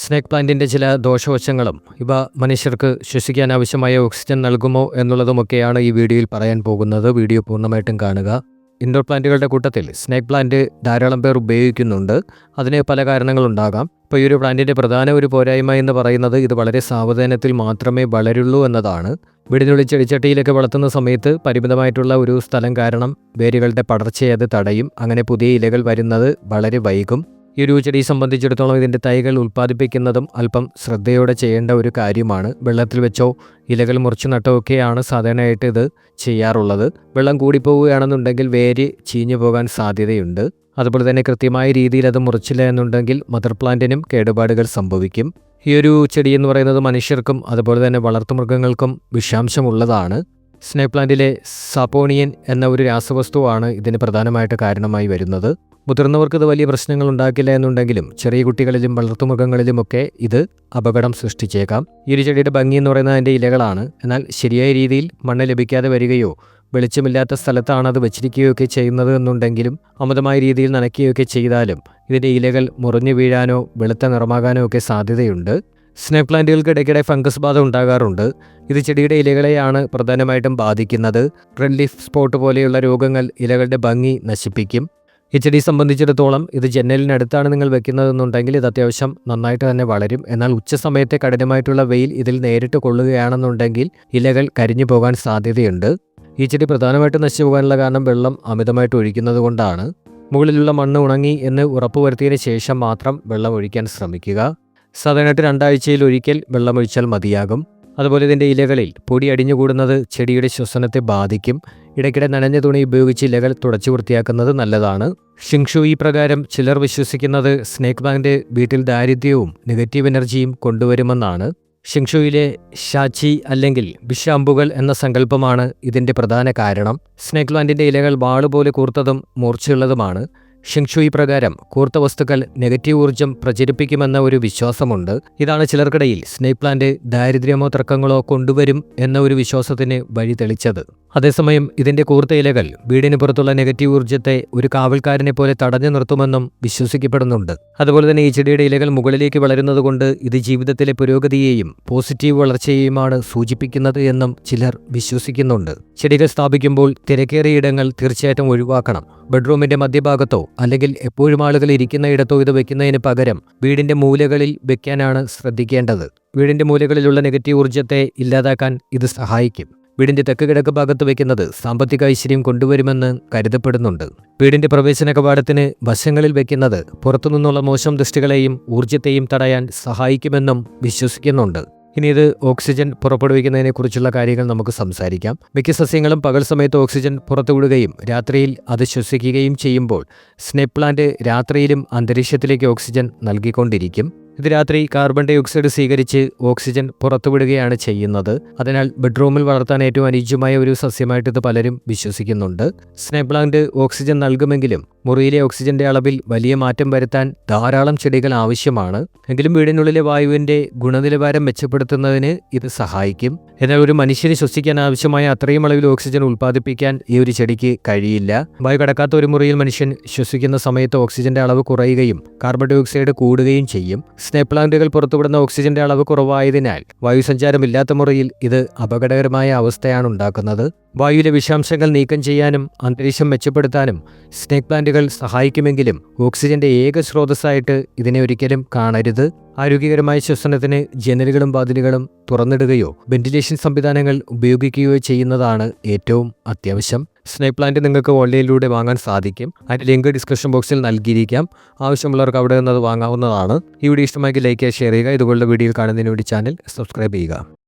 Snake പ്ലാന്റിന്റെ ചില ദോഷവശങ്ങളും. ഇവ മനുഷ്യർക്ക് ശ്വസിക്കാൻ ആവശ്യമായ ഓക്സിജൻ നൽകുമോ എന്നുള്ളതുമൊക്കെയാണ് ഈ വീഡിയോയിൽ പറയാൻ പോകുന്നത്. വീഡിയോ പൂർണമായിട്ടും കാണുക. ഇൻഡോർ പ്ലാന്റുകളുടെ കൂട്ടത്തിൽ സ്നേക്ക് പ്ലാന്റ് ധാരാളം പേർ ഉപയോഗിക്കുന്നുണ്ട്. അതിന് പല കാരണങ്ങളുണ്ടാകാം. ഇപ്പോൾ ഈ ഒരു പ്ലാന്റിന്റെ പ്രധാന ഒരു പോരായ്മ എന്ന് പറയുന്നത് ഇത് വളരെ സാവധാനത്തിൽ മാത്രമേ വളരുള്ളൂ എന്നതാണ്. വീടിനുള്ളിൽ ചെടിച്ചട്ടിയിലൊക്കെ വളർത്തുന്ന സമയത്ത് പരിമിതമായിട്ടുള്ള ഒരു സ്ഥലം കാരണം വേരുകളുടെ പടർച്ചയെ അത് തടയും. അങ്ങനെ പുതിയ ഇലകൾ വരുന്നത് വളരെ വൈകും. ഈ ഒരു ചെടി സംബന്ധിച്ചിടത്തോളം ഇതിന്റെ തൈകൾ ഉൽപ്പാദിപ്പിക്കുന്നതും അല്പം ശ്രദ്ധയോടെ ചെയ്യേണ്ട ഒരു കാര്യമാണ്. വെള്ളത്തിൽ വെച്ചോ ഇലകൾ മുറിച്ച് നട്ടോ ഒക്കെയാണ് സാധാരണയായിട്ട് ഇത് ചെയ്യാറുള്ളത്. വെള്ളം കൂടിപ്പോവുകയാണെന്നുണ്ടെങ്കിൽ വേര് ചീഞ്ഞു പോകാൻ സാധ്യതയുണ്ട്. അതുപോലെ തന്നെ കൃത്യമായ രീതിയിൽ അത് മുറിച്ചില്ല എന്നുണ്ടെങ്കിൽ മദർ പ്ലാന്റിനും കേടുപാടുകൾ സംഭവിക്കും. ഈ ഒരു ചെടി എന്ന് പറയുന്നത് മനുഷ്യർക്കും അതുപോലെ തന്നെ വളർത്തുമൃഗങ്ങൾക്കും വിഷാംശമുള്ളതാണ്. സ്നേക് പ്ലാന്റിലെ സാപ്പോണിയൻ എന്ന ഒരു രാസവസ്തുവാണ് ഇതിന് പ്രധാനമായിട്ട് കാരണമായി വരുന്നത്. മുതിർന്നവർക്ക് ഇത് വലിയ പ്രശ്നങ്ങൾ ഉണ്ടാക്കില്ല എന്നുണ്ടെങ്കിലും ചെറിയ കുട്ടികളിലും വളർത്തുമൃഗങ്ങളിലുമൊക്കെ ഇത് അപകടം സൃഷ്ടിച്ചേക്കാം. ഈ ഒരു ചെടിയുടെ ഭംഗി എന്ന് പറയുന്നത് അതിന്റെ ഇലകളാണ്. എന്നാൽ ശരിയായ രീതിയിൽ മണ്ണ് ലഭിക്കാതെ വരികയോ വെളിച്ചമില്ലാത്ത സ്ഥലത്താണ് അത് വെച്ചിരിക്കുകയൊക്കെ ചെയ്യുന്നത് എന്നുണ്ടെങ്കിലും അമിതമായ രീതിയിൽ നനയ്ക്കുകയൊക്കെ ചെയ്താലും ഇതിന്റെ ഇലകൾ മുറിഞ്ഞു വീഴാനോ വെളുത്ത നിറമാകാനോ ഒക്കെ സാധ്യതയുണ്ട്. സ്നേക് പ്ലാന്റുകൾക്ക് ഇടയ്ക്കിടെ ഫംഗസ് ബാധ ഉണ്ടാകാറുണ്ട്. ഇത് ചെടിയുടെ ഇലകളെയാണ് പ്രധാനമായിട്ടും ബാധിക്കുന്നത്. റെഡ് ലീഫ് സ്പോട്ട് പോലെയുള്ള രോഗങ്ങൾ ഇലകളുടെ ഭംഗി നശിപ്പിക്കും. ഈ ഡി സംബന്ധിച്ചിടത്തോളം ഇത് ജനലിനടുത്താണ് നിങ്ങൾ വെക്കുന്നതെന്നുണ്ടെങ്കിൽ ഇത് അത്യാവശ്യം നന്നായിട്ട് തന്നെ വളരും. എന്നാൽ ഉച്ച സമയത്തെ കഠിനമായിട്ടുള്ള വെയിൽ ഇതിൽ നേരിട്ട് കൊള്ളുകയാണെന്നുണ്ടെങ്കിൽ ഇലകൾ കരിഞ്ഞു പോകാൻ സാധ്യതയുണ്ട്. ഈ ചെടി പ്രധാനമായിട്ടും നശിച്ചു പോകാനുള്ള കാരണം വെള്ളം അമിതമായിട്ട് ഒഴിക്കുന്നത് കൊണ്ടാണ്. മുകളിലുള്ള മണ്ണ് ഉണങ്ങി എന്ന് ഉറപ്പുവരുത്തിയതിന് ശേഷം മാത്രം വെള്ളം ഒഴിക്കാൻ ശ്രമിക്കുക. സാധാരണയായിട്ട് രണ്ടാഴ്ചയിൽ ഒരിക്കൽ വെള്ളമൊഴിച്ചാൽ മതിയാകും. അതുപോലെ ഇതിന്റെ ഇലകളിൽ പൊടി അടിഞ്ഞുകൂടുന്നത് ചെടിയുടെ ശ്വസനത്തെ ബാധിക്കും. ഇടയ്ക്കിടെ നനഞ്ഞ തുണി ഉപയോഗിച്ച് ഇലകൾ തുടച്ചു വൃത്തിയാക്കുന്നത് നല്ലതാണ്. ഷിങ്ഷു ഈ പ്രകാരം ചിലർ വിശ്വസിക്കുന്നത് സ്നേക്ക് ബാങ്കിന്റെ വീട്ടിൽ ദാരിദ്ര്യവും നെഗറ്റീവ് എനർജിയും കൊണ്ടുവരുമെന്നാണ്. ഷിങ്ഷുയിലെ ഷാച്ചി അല്ലെങ്കിൽ ബിഷാമ്പുകൾ എന്ന സങ്കല്പമാണ് ഇതിന്റെ പ്രധാന കാരണം. സ്നേക്ക് പ്ലാന്റിന്റെ ഇലകൾ വാളുപോലെ കൂർത്തതും മൂർച്ചയുള്ളതുമാണ്. ഷിങ്ഷുയി പ്രകാരം കൂർത്ത വസ്തുക്കൾ നെഗറ്റീവ് ഊർജം പ്രചരിപ്പിക്കുമെന്ന ഒരു വിശ്വാസമുണ്ട്. ഇതാണ് ചിലർക്കിടയിൽ സ്നേക് പ്ലാന്റ് ദാരിദ്ര്യമോ തർക്കങ്ങളോ കൊണ്ടുവരും എന്ന ഒരു വിശ്വാസത്തിന് വഴി തെളിച്ചത്. അതേസമയം ഇതിന്റെ കൂർത്ത ഇലകൾ വീടിന് പുറത്തുള്ള നെഗറ്റീവ് ഊർജത്തെ ഒരു കാവൽക്കാരനെ പോലെ തടഞ്ഞു നിർത്തുമെന്നും വിശ്വസിക്കപ്പെടുന്നുണ്ട്. അതുപോലെ തന്നെ ഈ ചെടിയുടെ ഇലകൾ മുകളിലേക്ക് വളരുന്നതുകൊണ്ട് ഇത് ജീവിതത്തിലെ പുരോഗതിയെയും പോസിറ്റീവ് വളർച്ചയെയുമാണ് സൂചിപ്പിക്കുന്നത് എന്നും ചിലർ വിശ്വസിക്കുന്നുണ്ട്. ചെടികൾ സ്ഥാപിക്കുമ്പോൾ തിരക്കേറിയ ഇടങ്ങൾ തീർച്ചയായിട്ടും ഒഴിവാക്കണം. ബെഡ്റൂമിന്റെ മധ്യഭാഗത്തോ അല്ലെങ്കിൽ എപ്പോഴും ആളുകൾ ഇരിക്കുന്ന ഇടത്തോ ഇത് വെക്കുന്നതിന് പകരം വീടിന്റെ മൂലകളിൽ വെക്കാനാണ് ശ്രദ്ധിക്കേണ്ടത്. വീടിന്റെ മൂലകളിലുള്ള നെഗറ്റീവ് ഊർജത്തെ ഇല്ലാതാക്കാൻ ഇത് സഹായിക്കും. വീടിന്റെ തെക്ക് കിഴക്ക് ഭാഗത്ത് വയ്ക്കുന്നത് സാമ്പത്തിക ഐശ്വര്യം കൊണ്ടുവരുമെന്ന് കരുതപ്പെടുന്നുണ്ട്. വീടിന്റെ പ്രവേശന കവാടത്തിന് വശങ്ങളിൽ വയ്ക്കുന്നത് പുറത്തുനിന്നുള്ള മോശം ദൃഷ്ടികളെയും ഊർജത്തെയും തടയാൻ സഹായിക്കുമെന്നും വിശ്വസിക്കുന്നുണ്ട്. ഇനി ഇത് ഓക്സിജൻ പുറപ്പെടുവിക്കുന്നതിനെക്കുറിച്ചുള്ള കാര്യങ്ങൾ നമുക്ക് സംസാരിക്കാം. മിക്ക സസ്യങ്ങളും പകൽ സമയത്ത് ഓക്സിജൻ പുറത്തുവിടുകയും രാത്രിയിൽ അത് ശ്വസിക്കുകയും ചെയ്യുമ്പോൾ സ്നേക് പ്ലാന്റ് രാത്രിയിലും അന്തരീക്ഷത്തിലേക്ക് ഓക്സിജൻ നൽകിക്കൊണ്ടിരിക്കും. ഇത് രാത്രി കാർബൺ ഡൈ ഓക്സൈഡ് സ്വീകരിച്ച് ഓക്സിജൻ പുറത്തുവിടുകയാണ് ചെയ്യുന്നത്. അതിനാൽ ബെഡ്റൂമിൽ വളർത്താൻ ഏറ്റവും അനുയോജ്യമായ ഒരു സസ്യമായിട്ട് ഇത് പലരും വിശ്വസിക്കുന്നുണ്ട്. സ്നേപ്ലാന്റ് ഓക്സിജൻ നൽകുമെങ്കിലും മുറിയിലെ ഓക്സിജന്റെ അളവിൽ വലിയ മാറ്റം വരുത്താൻ ധാരാളം ചെടികൾ ആവശ്യമാണ്. എങ്കിലും വീടിനുള്ളിലെ വായുവിന്റെ ഗുണനിലവാരം മെച്ചപ്പെടുത്തുന്നതിന് ഇത് സഹായിക്കും. എന്നാൽ ഒരു മനുഷ്യന് ശ്വസിക്കാൻ ആവശ്യമായ അത്രയും അളവിൽ ഓക്സിജൻ ഉൽപ്പാദിപ്പിക്കാൻ ഈ ഒരു ചെടിക്ക് കഴിയില്ല. വായു കടക്കാത്ത ഒരു മുറിയിൽ മനുഷ്യൻ ശ്വസിക്കുന്ന സമയത്ത് ഓക്സിജന്റെ അളവ് കുറയുകയും കാർബൺ ഡൈ ഓക്സൈഡ് കൂടുകയും ചെയ്യും. സ്നേപ്ലാന്റുകൾ പുറത്തുവിടുന്ന ഓക്സിജന്റെ അളവ് കുറവായതിനാൽ വായുസഞ്ചാരമില്ലാത്ത മുറിയിൽ ഇത് അപകടകരമായ അവസ്ഥയാണ് ഉണ്ടാക്കുന്നത്. വായുവിലെ വിഷാംശങ്ങൾ നീക്കം ചെയ്യാനും അന്തരീക്ഷം മെച്ചപ്പെടുത്താനും സ്നേക് പ്ലാന്റുകൾ സഹായിക്കുമെങ്കിലും ഓക്സിജന്റെ ഏക സ്രോതസ്സായിട്ട് ഇതിനെ ഒരിക്കലും കാണരുത്. ആരോഗ്യകരമായ ശ്വസനത്തിന് ജനലുകളും വാതിലുകളും തുറന്നിടുകയോ വെന്റിലേഷൻ സംവിധാനങ്ങൾ ഉപയോഗിക്കുകയോ ചെയ്യുന്നതാണ് ഏറ്റവും അത്യാവശ്യം. സ്നേക് പ്ലാന്റ് നിങ്ങൾക്ക് ഓൺലൈനിലൂടെ വാങ്ങാൻ സാധിക്കും. അതിന്റെ ലിങ്ക് ഡിസ്ക്രിപ്ഷൻ ബോക്സിൽ നൽകിയിരിക്കാം. ആവശ്യമുള്ളവർക്ക് അവിടെ നിന്ന് അത് വാങ്ങാവുന്നതാണ്. ഈ വീഡിയോ ഇഷ്ടമാക്കി ലൈക്ക് ഷെയർ ചെയ്യുക ഇതുപോലുള്ള വീഡിയോ കാണുന്നതിന് വേണ്ടി ചാനൽ സബ്സ്ക്രൈബ് ചെയ്യുക.